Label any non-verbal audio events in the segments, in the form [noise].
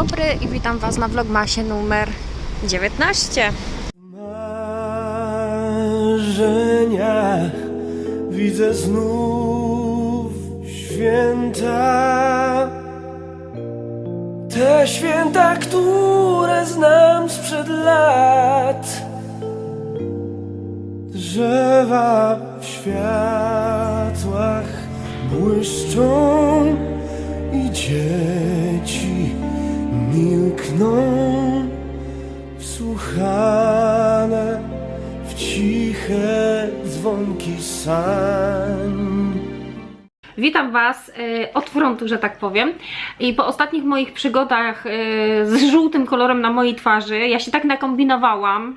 dobry i witam Was na vlogmasie numer 19. marzeniach widzę znów święta. Te święta, które znam sprzed lat. Drzewa w światłach błyszczą i dzieci milkną wsłuchane w ciche dzwonki sań. Witam Was y, od frontu, że tak powiem. I po ostatnich moich przygodach y, z żółtym kolorem na mojej twarzy, ja się tak nakombinowałam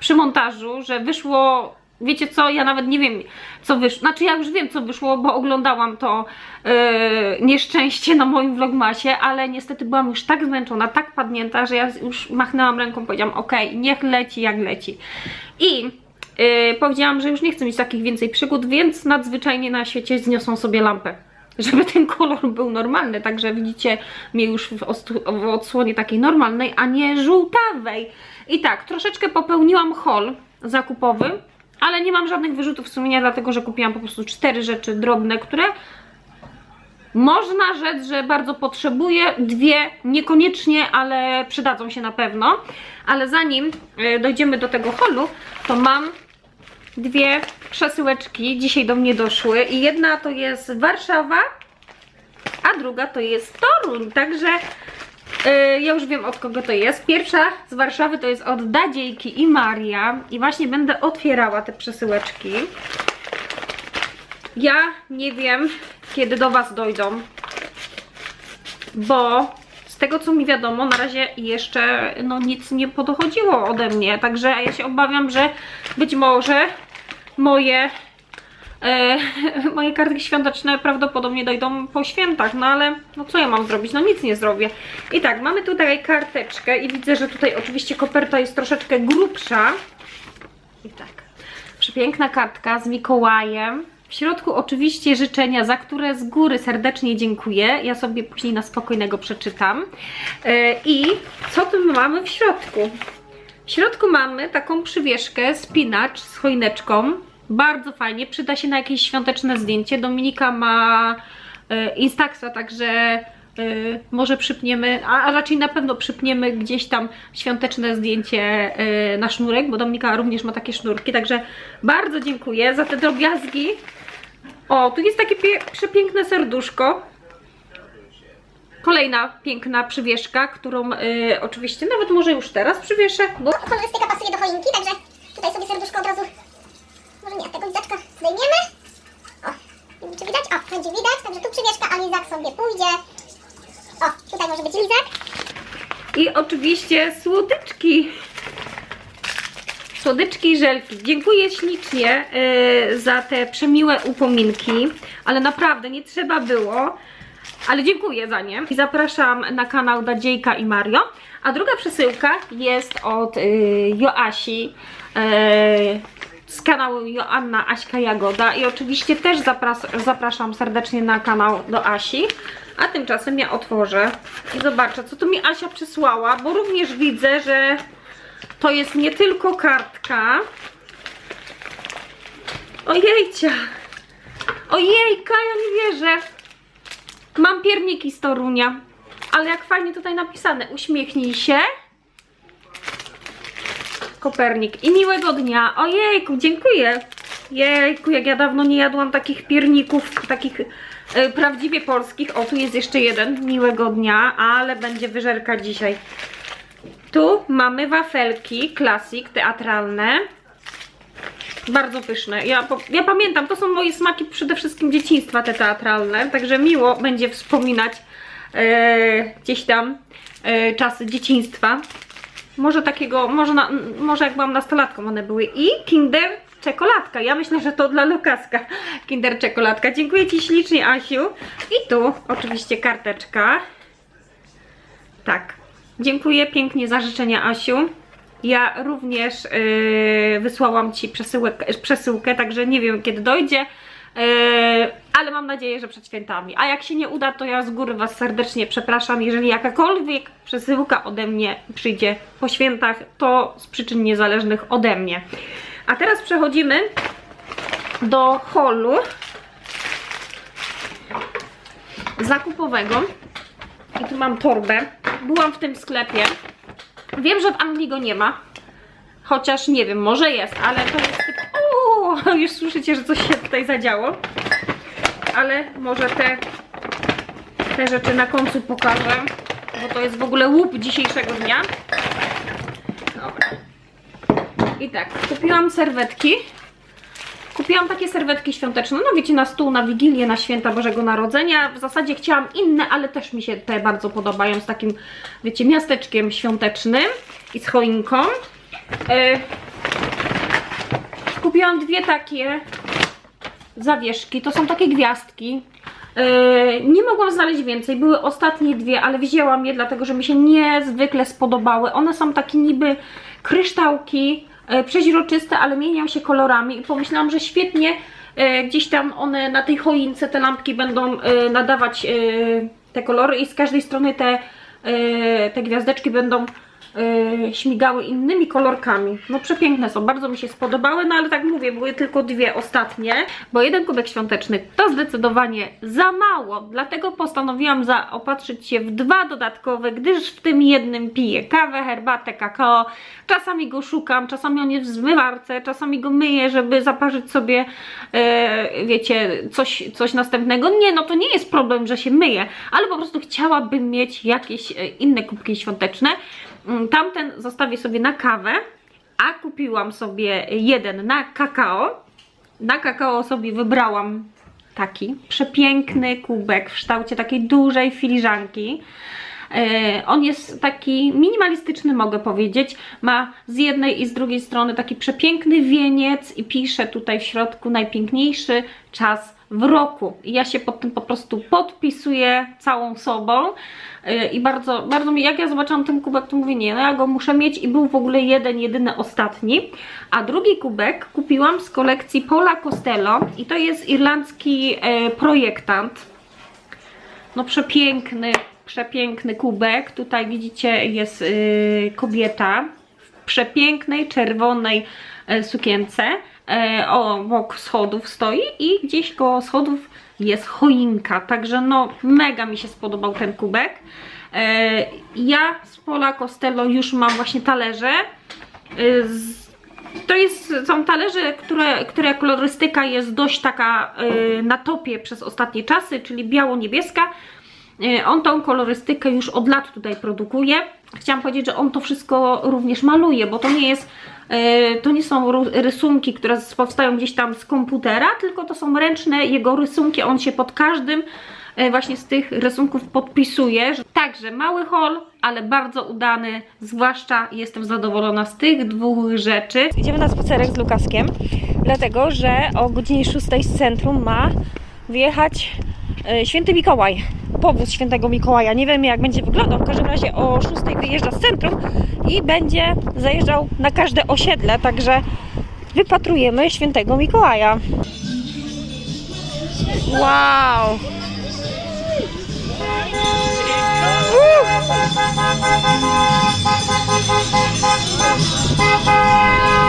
przy montażu, że wyszło. Wiecie co, ja nawet nie wiem co wyszło. Znaczy ja już wiem co wyszło, bo oglądałam to y, nieszczęście na moim vlogmasie, ale niestety byłam już tak zmęczona, tak padnięta, że ja już machnęłam ręką, powiedziałam ok, niech leci jak leci. I Yy, powiedziałam, że już nie chcę mieć takich więcej przygód, więc nadzwyczajnie na świecie zniosą sobie lampę. Żeby ten kolor był normalny, także widzicie mnie już w, w odsłonie takiej normalnej, a nie żółtawej. I tak, troszeczkę popełniłam haul zakupowy, ale nie mam żadnych wyrzutów sumienia, dlatego że kupiłam po prostu cztery rzeczy drobne, które można rzec, że bardzo potrzebuję. Dwie niekoniecznie, ale przydadzą się na pewno. Ale zanim e, dojdziemy do tego holu, to mam dwie przesyłeczki. Dzisiaj do mnie doszły. I jedna to jest Warszawa, a druga to jest Toruń. Także e, ja już wiem od kogo to jest. Pierwsza z Warszawy to jest od Dadziejki i Maria. I właśnie będę otwierała te przesyłeczki. Ja nie wiem, kiedy do Was dojdą, bo z tego co mi wiadomo, na razie jeszcze no, nic nie podochodziło ode mnie, także ja się obawiam, że być może moje e, [laughs] moje kartki świąteczne prawdopodobnie dojdą po świętach, no ale no co ja mam zrobić? No nic nie zrobię. I tak, mamy tutaj karteczkę i widzę, że tutaj oczywiście koperta jest troszeczkę grubsza. I tak, przepiękna kartka z Mikołajem. W środku oczywiście życzenia, za które z góry serdecznie dziękuję. Ja sobie później na spokojnego przeczytam. E, I co tu my mamy w środku? W środku mamy taką przywieszkę, spinacz z choineczką. Bardzo fajnie, przyda się na jakieś świąteczne zdjęcie. Dominika ma e, Instaxa, także e, może przypniemy, a, a raczej na pewno przypniemy gdzieś tam świąteczne zdjęcie e, na sznurek, bo Dominika również ma takie sznurki, także bardzo dziękuję za te drobiazgi. O, tu jest takie przepiękne serduszko. Kolejna piękna przywieszka, którą oczywiście nawet może już teraz przywieszę, bo Kolorystyka pasuje do choinki, także tutaj sobie serduszko od razu. Może nie, tego lizaczka zdejmiemy. O, nie wiem czy widać? O, będzie widać, także tu przywieszka, a lizak sobie pójdzie. O, tutaj może być lizak. i oczywiście słodyczki. Słodyczki i żelki. Dziękuję ślicznie y, za te przemiłe upominki, ale naprawdę nie trzeba było. Ale dziękuję za nie. I zapraszam na kanał Dadziejka i Mario. A druga przesyłka jest od y, Joasi y, z kanału Joanna Aśka Jagoda. I oczywiście też zapras- zapraszam serdecznie na kanał do Asi. A tymczasem ja otworzę i zobaczę, co tu mi Asia przysłała, bo również widzę, że to jest nie tylko kartka. Ojejcia! Ojejka, ja nie wierzę! Mam pierniki z Torunia. Ale jak fajnie tutaj napisane. Uśmiechnij się. Kopernik. I miłego dnia. Ojejku, dziękuję. Jejku, jak ja dawno nie jadłam takich pierników, takich e, prawdziwie polskich. O, tu jest jeszcze jeden. Miłego dnia, ale będzie wyżerka dzisiaj. Tu mamy wafelki, klasik, teatralne. Bardzo pyszne. Ja, ja pamiętam, to są moje smaki przede wszystkim dzieciństwa te teatralne, także miło będzie wspominać e, gdzieś tam e, czasy dzieciństwa. Może takiego, może, na, może jak byłam nastolatką one były. I Kinder czekoladka. Ja myślę, że to dla Lukaska [laughs] Kinder czekoladka. Dziękuję Ci ślicznie, Asiu. I tu oczywiście karteczka. Tak. Dziękuję pięknie za życzenia, Asiu. Ja również yy, wysłałam Ci przesyłek, przesyłkę, także nie wiem kiedy dojdzie. Yy, ale mam nadzieję, że przed świętami. A jak się nie uda, to ja z góry Was serdecznie przepraszam. Jeżeli jakakolwiek przesyłka ode mnie przyjdzie po świętach, to z przyczyn niezależnych ode mnie. A teraz przechodzimy do holu zakupowego. I tu mam torbę. Byłam w tym sklepie. Wiem, że w Anglii go nie ma. Chociaż nie wiem, może jest, ale to jest [laughs] już słyszycie, że coś się tutaj zadziało. Ale może te, te rzeczy na końcu pokażę, bo to jest w ogóle łup dzisiejszego dnia. Dobra. I tak, kupiłam serwetki. Kupiłam takie serwetki świąteczne, no wiecie, na stół, na Wigilię, na święta Bożego Narodzenia. W zasadzie chciałam inne, ale też mi się te bardzo podobają z takim, wiecie, miasteczkiem świątecznym i z choinką. Kupiłam dwie takie zawieszki, to są takie gwiazdki. E, nie mogłam znaleźć więcej, były ostatnie dwie, ale wzięłam je dlatego, że mi się niezwykle spodobały. One są takie niby kryształki, e, przeźroczyste, ale mienią się kolorami i pomyślałam, że świetnie e, gdzieś tam one na tej choince, te lampki będą nadawać te kolory i z każdej strony te, te gwiazdeczki będą e, śmigały innymi kolorkami. No przepiękne są, bardzo mi się spodobały, no ale tak mówię, były tylko dwie ostatnie, bo jeden kubek świąteczny to zdecydowanie za mało, dlatego postanowiłam zaopatrzyć się w dwa dodatkowe, gdyż w tym jednym piję kawę, herbatę, kakao, czasami go szukam, czasami on jest w zmywarce, czasami go myję, żeby zaparzyć sobie, e, wiecie, coś, coś następnego. Nie, no to nie jest problem, że się myję, ale po prostu chciałabym mieć jakieś e, inne kubki świąteczne. Mm, Tamten zostawię sobie na kawę, a kupiłam sobie jeden na kakao. Na kakao sobie wybrałam taki przepiękny kubek w kształcie takiej dużej filiżanki. E, On jest taki minimalistyczny, mogę powiedzieć. Ma z jednej i z drugiej strony taki przepiękny wieniec i pisze tutaj w środku najpiękniejszy czas w roku. Ja się pod tym po prostu podpisuję całą sobą E, i bardzo, bardzo mi, jak ja zobaczyłam ten kubek, to mówię, nie, no ja go muszę mieć i był w ogóle jeden, jedyny ostatni. A drugi kubek kupiłam z kolekcji Paula Costello i to jest irlandzki e, projektant. No przepiękny, przepiękny kubek. Tutaj widzicie jest y, kobieta w przepięknej czerwonej e, sukience. E, obok schodów stoi i gdzieś koło schodów jest choinka. Także no mega mi się spodobał ten kubek. E, ja z Pola Costello już mam właśnie talerze. E, to jest, są talerze, które, które kolorystyka jest dość taka na topie przez ostatnie czasy, czyli biało-niebieska. On tą kolorystykę już od lat tutaj produkuje. Chciałam powiedzieć, że on to wszystko również maluje, bo to nie jest, to nie są rysunki, które powstają gdzieś tam z komputera, tylko to są ręczne jego rysunki. On się pod każdym y, właśnie z tych rysunków podpisuje. Także mały haul, ale bardzo udany, zwłaszcza jestem zadowolona z tych dwóch rzeczy. Idziemy na spacerek z Lukaskiem, dlatego że o godzinie 6 z centrum ma wyjechać e, Święty Mikołaj, powóz Świętego Mikołaja. Nie wiem jak będzie wyglądał, w każdym razie o 6 wyjeżdża z centrum i będzie zajeżdżał na każde osiedle, także wypatrujemy Świętego Mikołaja. Wow! I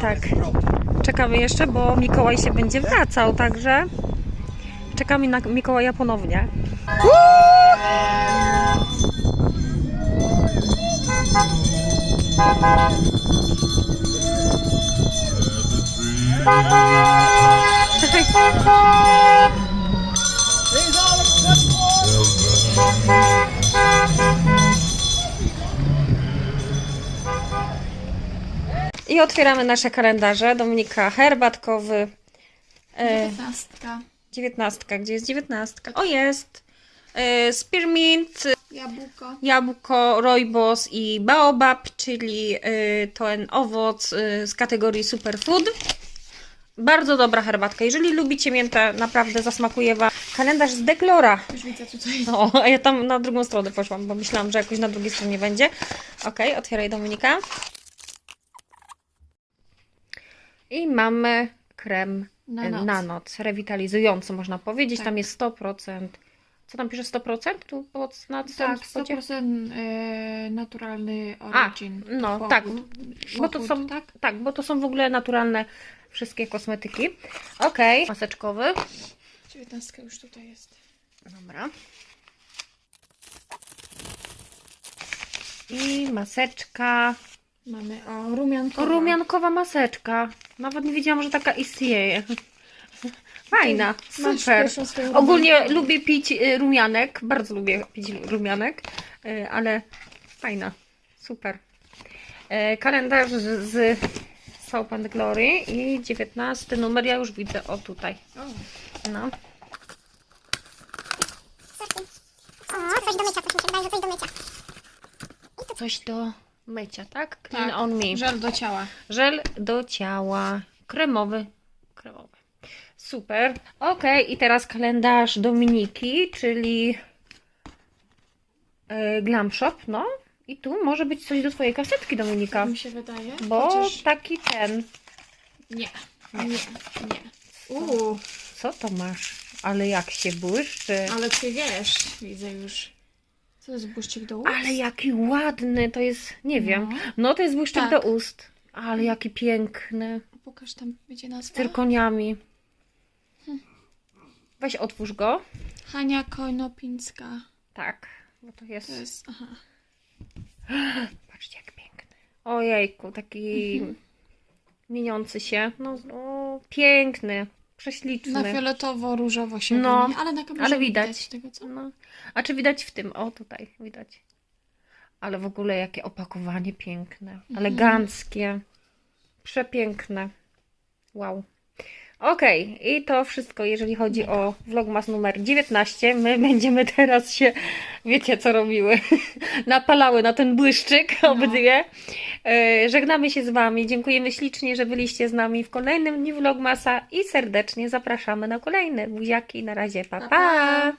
tak, czekamy jeszcze, bo Mikołaj się będzie wracał, także czekamy na Mikołaja ponownie. [laughs] I otwieramy nasze kalendarze. Dominika herbatkowy. E, Dziewiętnastka. dziewiętnastka. Gdzie jest dziewiętnastka? O, jest. E, spearmint, Jabłko. jabłko, rooibos i baobab, czyli e, ten owoc e, z kategorii superfood. Bardzo dobra herbatka. Jeżeli lubicie miętę, naprawdę zasmakuje Wam. kalendarz z Deklora. Już widzę tutaj. O, a ja tam na drugą stronę poszłam, bo myślałam, że jakoś na drugiej stronie będzie. Okej, otwieraj Dominika. I mamy krem Na na noc. na noc rewitalizujący, można powiedzieć. Tak. Tam jest 100%. Co tam pisze 100%? Tu pod, na Tak, spodzie? 100% e, naturalny A, origin. no Pochód. tak, bo to są, tak? tak, bo to są w ogóle naturalne wszystkie kosmetyki. Okej, maseczkowy. 19 już tutaj jest. Dobra. I maseczka. Mamy o rumiankowa. Rumiankowa maseczka. Nawet nie wiedziałam, że taka istnieje. Fajna, Masz super. pierwszą swoją Ogólnie lubię pić y, rumianek. Bardzo lubię pić rumianek, y, ale fajna, super. E, Kalendarz z, z Soap and Glory i 19 numer. Ja już widzę, o tutaj. No. O, coś do mycia, coś mi się wydaje, że coś do mycia. Coś do mycia, tak? Clean Tak, on me. Żel do ciała. Żel do ciała. Kremowy. Kremowy. Super. Ok, i teraz kalendarz Dominiki, czyli yy, Glam Shop, no. I tu może być coś do twojej kasetki, Dominika. Mi się wydaje. Bo Chociaż... taki ten. Nie. Nie. Nie. Uuu, Co to masz? Ale jak się błyszczy. ale ty wiesz, widzę już. To jest błyszczyk do ust? Ale jaki ładny. To jest, nie wiem. No. No to jest błyszczyk Tak. do ust. Ale jaki piękny. Pokaż tam, będzie nazwa. Z cyrkoniami. Weź otwórz go. Hania Kojnopińska. Tak. Bo to jest... To jest, aha. [gasps] Patrzcie, jak piękny. Ojejku, taki mieniący się. No, o, piękny, prześliczny. Na fioletowo-różowo się No, wymienia, ale na kamerze ale nie widać. tego, co? No. A czy widać w tym? O, tutaj widać. Ale w ogóle jakie opakowanie piękne, eleganckie, przepiękne. Wow. Ok, i to wszystko, jeżeli chodzi o vlogmas numer 19. My [laughs] będziemy teraz się, wiecie co robiły, [laughs] napalały na ten błyszczyk no. obydwie. E, żegnamy się z Wami, dziękujemy ślicznie, że byliście z nami w kolejnym dniu vlogmasa i serdecznie zapraszamy na kolejne. Buziaki, na razie, pa pa! pa.